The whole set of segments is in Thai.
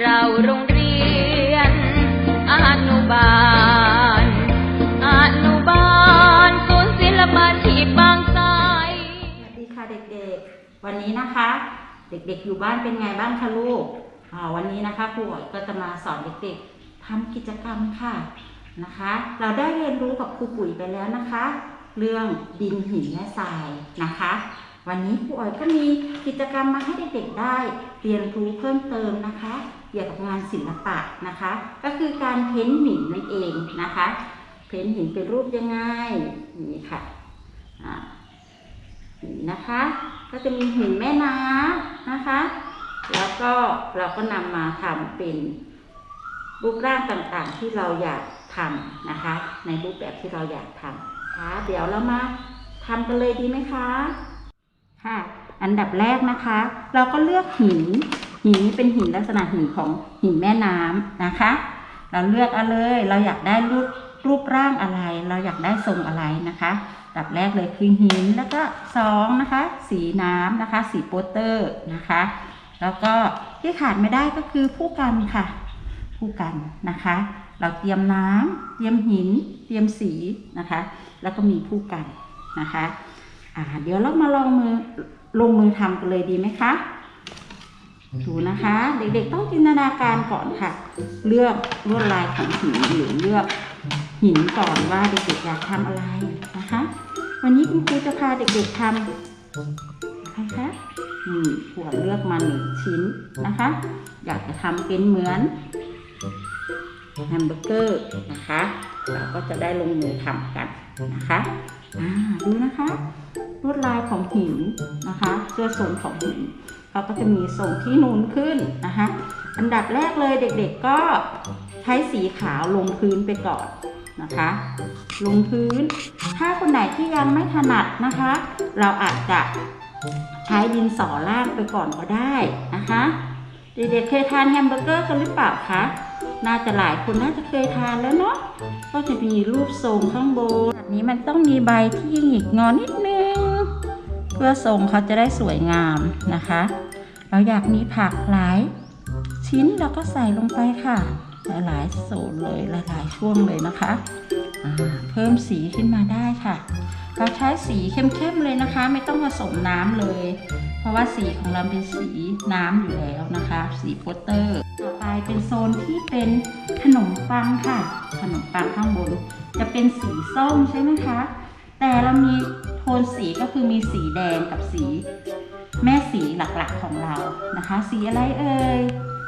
เราโรงเรียนอนุบาล อนุบาลศูนย์ศิลปาชีพบางไทรสวัสดีค่ะเด็กๆ วันนี้นะคะ เด็กๆอยู่บ้านเป็นไงบ้างคะลูกอ่าวันนี้นะคะครูอ๋อยก็จะมาสอนเด็กๆทำกิจกรรมค่ะนะคะ เราได้เรียนรู้กับครูปุ๋ยไปแล้วนะคะ เรื่องดินหินและทรายนะคะ วันนี้ครูอ๋อยก็มีกิจกรรมมาให้เด็กๆได้ เรียนรู้เพิ่มเติมนะคะ เกี่ยวกับงานศิลปะนะคะ ก็คือการเพ้นหินนั่นเองนะคะ เพ้นหินเป็นรูปยังไงนี่ค่ะอ่านี่นะคะ ก็จะมีหินแม่น้ำนะคะ แล้วก็เราก็นำมาทำเป็นรูปร่างต่างๆที่เราอยากทำนะคะ ในรูปแบบที่เราอยากทำค่ะเดี๋ยวเรามาทำกันเลยดีไหมคะค่ะอันดับแรกนะคะ เราก็เลือกหิน หินนี้เป็นหินลักษณะหินของหินแม่น้ำนะคะ เราเลือกเอาเลย เราอยากได้รูปรูปร่างอะไร เราอยากได้ทรงอะไรนะคะดับแรกเลยคือหินแล้วก็สองนะคะ สีน้ำนะคะ สีโปสเตอร์นะคะ แล้วก็ที่ขาดไม่ได้ก็คือผู้กันค่ะ ผู้กันนะคะ เราเตรียมน้ำเตรียมหิน เตรียมสีนะคะ แล้วก็มีผู้กันนะคะอ่าเดี๋ยวเรามาลองมือลงมือทำกันเลยดีไหมคะ ดูนะคะ เด็กๆต้องจินตนาการก่อนค่ะ เลือกลวดลายของหินหรือเลือกหินก่อนว่าเด็กๆอยากทำอะไรนะคะ วันนี้คุณครูจะพาเด็กๆทำอะไรคะนี่ขวดเลือกมาหนึ่งชิ้นนะคะ อยากจะทำเป็นเหมือนแฮมเบอร์เกอร์นะคะ เราก็จะได้ลงมือทำกันนะคะ อ่า ดูนะคะ ลวดลายของหินนะคะเสื้อทรงของหินเขาก็จะมีทรงที่นูนขึ้นนะคะอันดับแรกเลยเด็กๆก็ใช้สีขาวลงพื้นไปก่อนนะคะ ลงพื้น ถ้าคนไหนที่ยังไม่ถนัดนะคะ เราอาจจะใช้ดินสอล่างไปก่อนก็ได้นะคะเด็กๆเคยทานแฮมเบอร์เกอร์กันหรือเปล่าคะน่าจะหลายคนน่าจะเคยทานแล้วเนาะก็จะมีรูปทรงข้างบนแบบนี้มันต้องมีใบที่หงิกงอนิดนึง เพื่อทรงเขาจะได้สวยงามนะคะ เราอยากมีผักหลายชิ้นเราก็ใส่ลงไปค่ะ หลายๆสูตรเลยหลายๆช่วงเลยนะคะเพิ่มสีขึ้นมาได้ค่ะ เราใช้สีเข้มๆเลยนะคะ ไม่ต้องผสมน้ำเลย เพราะว่าสีของเราเป็นสีน้ำอยู่แล้วนะคะ สีโปสเตอร์ ต่อไปเป็นโซนที่เป็นขนมปังค่ะ ขนมปังข้างบน จะเป็นสีส้มใช่ไหมคะ แต่เรามี โทนสีก็คือมีสีแดงกับสี แม่สีหลักๆของเรานะคะ สีอะไรเอ่ย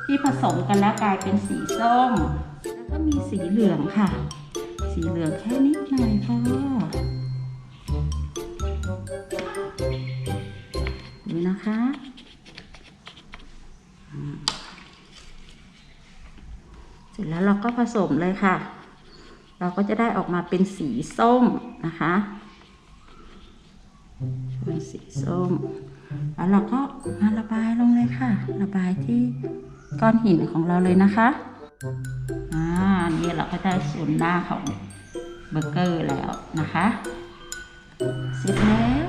ที่ผสมกันแล้วกลายเป็นสีส้ม แล้วก็มีสีเหลืองค่ะ สีเหลืองแค่นิดหน่อยพอดูนะคะเสร็จแล้วเราก็ผสมเลยค่ะ เราก็จะได้ออกมาเป็นสีส้มนะคะ เป็นสีส้ม แล้วเราก็มาระบายลงเลยค่ะ ระบายที่ก้อนหินของเราเลยนะคะ อ่า นี่เราก็ได้ส่วนหน้าของเบอร์เกอร์แล้วนะคะเสร็จแล้ว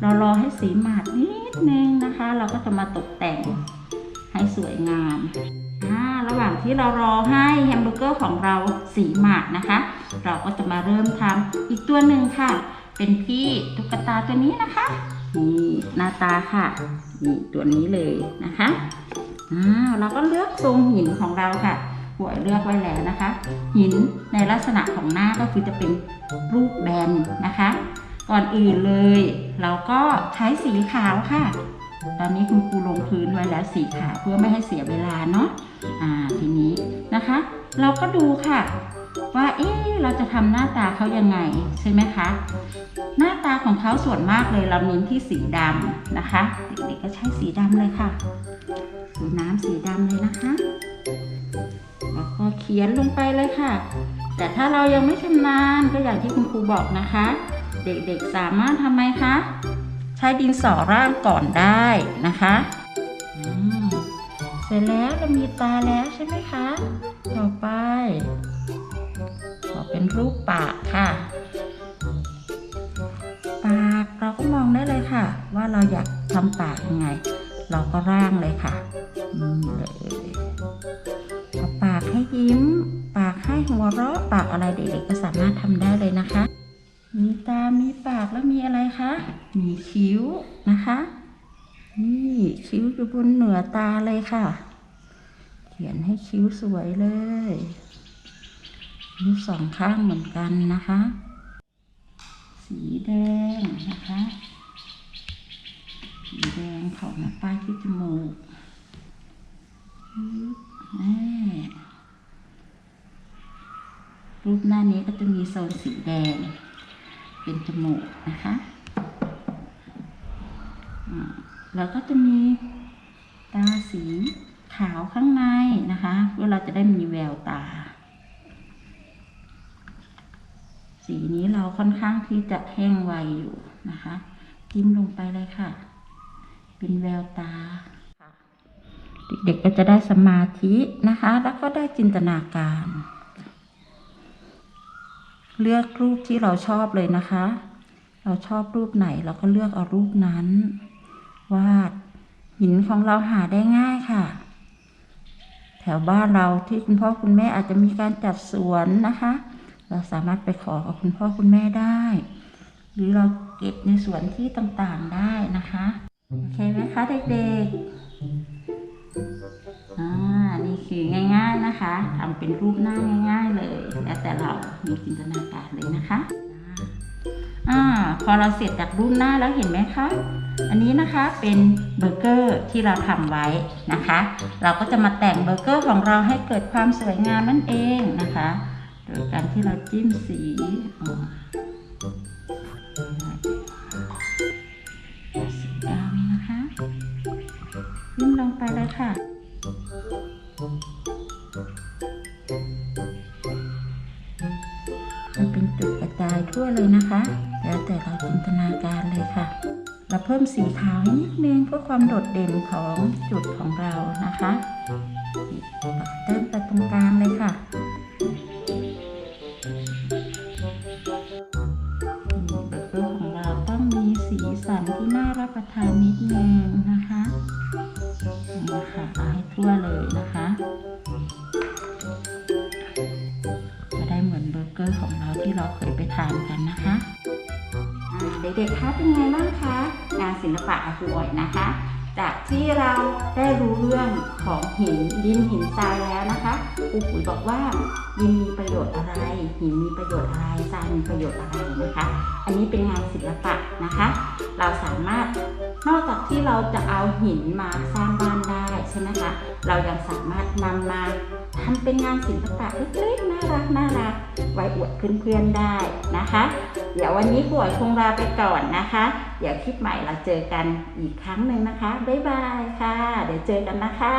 เรารอให้สีหมาดนิดนึงนะคะ เราก็จะมาตกแต่งให้สวยงามอ่าระหว่างที่เรารอให้แฮมเบอร์เกอร์ของเราสีหมาดนะคะ เราก็จะมาเริ่มทำอีกตัวหนึ่งค่ะ เป็นพี่ตุ๊กตาตัวนี้นะคะนี่หน้าตาค่ะนี่ตัวนี้เลยนะคะอ้าวเราก็เลือกทรงหินของเราค่ะหัวเลือกไว้แล้วนะคะ หินในลักษณะของหน้าก็คือจะเป็นรูปแบนนะคะ ก่อนอื่นเลย เราก็ใช้สีขาวค่ะ ตอนนี้คุณครูลงพื้นไว้แล้วสีขาวเพื่อไม่ให้เสียเวลาเนาะอ่าทีนี้นะคะ เราก็ดูค่ะ ว่าเอ๊ะเราจะทำหน้าตาเขายังไงใช่ไหมคะ หน้าตาของเขาส่วนมากเลยเราเน้นที่สีดำนะคะ เด็กๆก็ใช้สีดำเลยค่ะ สีน้ำสีดำเลยนะคะแล้วก็เขียนลงไปเลยค่ะ แต่ถ้าเรายังไม่ชำนาญก็อย่างที่คุณครูบอกนะคะ เด็กๆสามารถทำไมคะใช้ดินสอร่างก่อนได้นะคะเสร็จแล้วเรามีตาแล้วใช่ไหมคะ ต่อไป เป็นรูปปากค่ะ ปากเราก็มองได้เลยค่ะ ว่าเราอยากทำปากยังไง เราก็ร่างเลยค่ะนี่เลยให้ยิ้ม ปากให้หัวเราะ ปากอะไรเด็กๆก็สามารถทำได้เลยนะคะ มีตา มีปากแล้วมีอะไรคะ มีคิ้วนะคะ นี่คิ้วอยู่บนเหนือตาเลยค่ะ เขียนให้คิ้วสวยเลย คิ้วสองข้างเหมือนกันนะคะ สีแดงนะคะ สีแดงเขามาป้ายที่จมูกรูปหน้านี้ก็จะมีโซนสีแดง เป็นจมูกนะคะแล้วก็จะมีตาสีขาวข้างในนะคะเพื่อเราจะได้มีแววตา สีนี้เราค่อนข้างที่จะแห้งไวอยู่นะคะจิ้มลงไปเลยค่ะ เป็นแววตาเด็กๆก็จะได้สมาธินะคะ แล้วก็ได้จินตนาการ เลือกรูปที่เราชอบเลยนะคะ เราชอบรูปไหนเราก็เลือกเอารูปนั้น วาดหินของเราหาได้ง่ายค่ะ แถวบ้านเราที่คุณพ่อคุณแม่อาจจะมีการจัดสวนนะคะ เราสามารถไปขอกับคุณพ่อคุณแม่ได้ หรือเราเก็บในสวนที่ต่างๆได้นะคะโอเคไหมคะเด็กๆอ่านี่คือง่าย ๆนะคะทำเป็นรูปหน้าง่าย ๆ เลย แล้วแต่เรามีจินตนาการเลยนะคะอ่าพอเราเสร็จจากรูปหน้าแล้วเห็นไหมคะ อันนี้นะคะเป็นเบอร์เกอร์ที่เราทำไว้นะคะ เราก็จะมาแต่งเบอร์เกอร์ของเราให้เกิดความสวยงามนั่นเองนะคะ โดยการที่เราจิ้มสีอ่าสีดำนะคะจิ้มลงไปเลยค่ะมันเป็นจุดกระจายทั่วเลยนะคะ แล้วแต่เราจินตนาการเลยค่ะ เราเพิ่มสีขาวนิดนึงเพื่อความโดดเด่นของจุดของเรานะคะ เติมไปตรงกลางเลยค่ะ ดนึงนะคะนี่ค่ะเอาให้ทั่วเลยนะคะ จะได้เหมือนเบอร์เกอร์ของเราที่เราเคยไปทานกันนะคะเด็กๆคะเป็นไงบ้างคะงานศิลปะอาคุออยนะคะ จากที่เราได้รู้เรื่องของหินดินหินทรายแล้วนะคะครูปุ๋ยบอกว่าดินมีประโยชน์อะไร หินมีประโยชน์อะไรทรายมีประโยชน์อะไรนะคะ อันนี้เป็นงานศิลปะนะคะ เราสามารถ นอกจากที่เราจะเอาหินมาสร้างบ้านได้ใช่ไหมคะ เรายังสามารถนำมาทำเป็นงานศิลปะเล็กๆน่ารักน่ารักไว้อวดเพื่อนๆได้นะคะ เดี๋ยววันนี้ป่วยคงลาไปก่อนนะคะ เดี๋ยวคลิปใหม่เราเจอกันอีกครั้งหนึ่งนะคะ บ๊ายบายค่ะ เดี๋ยวเจอกันนะคะ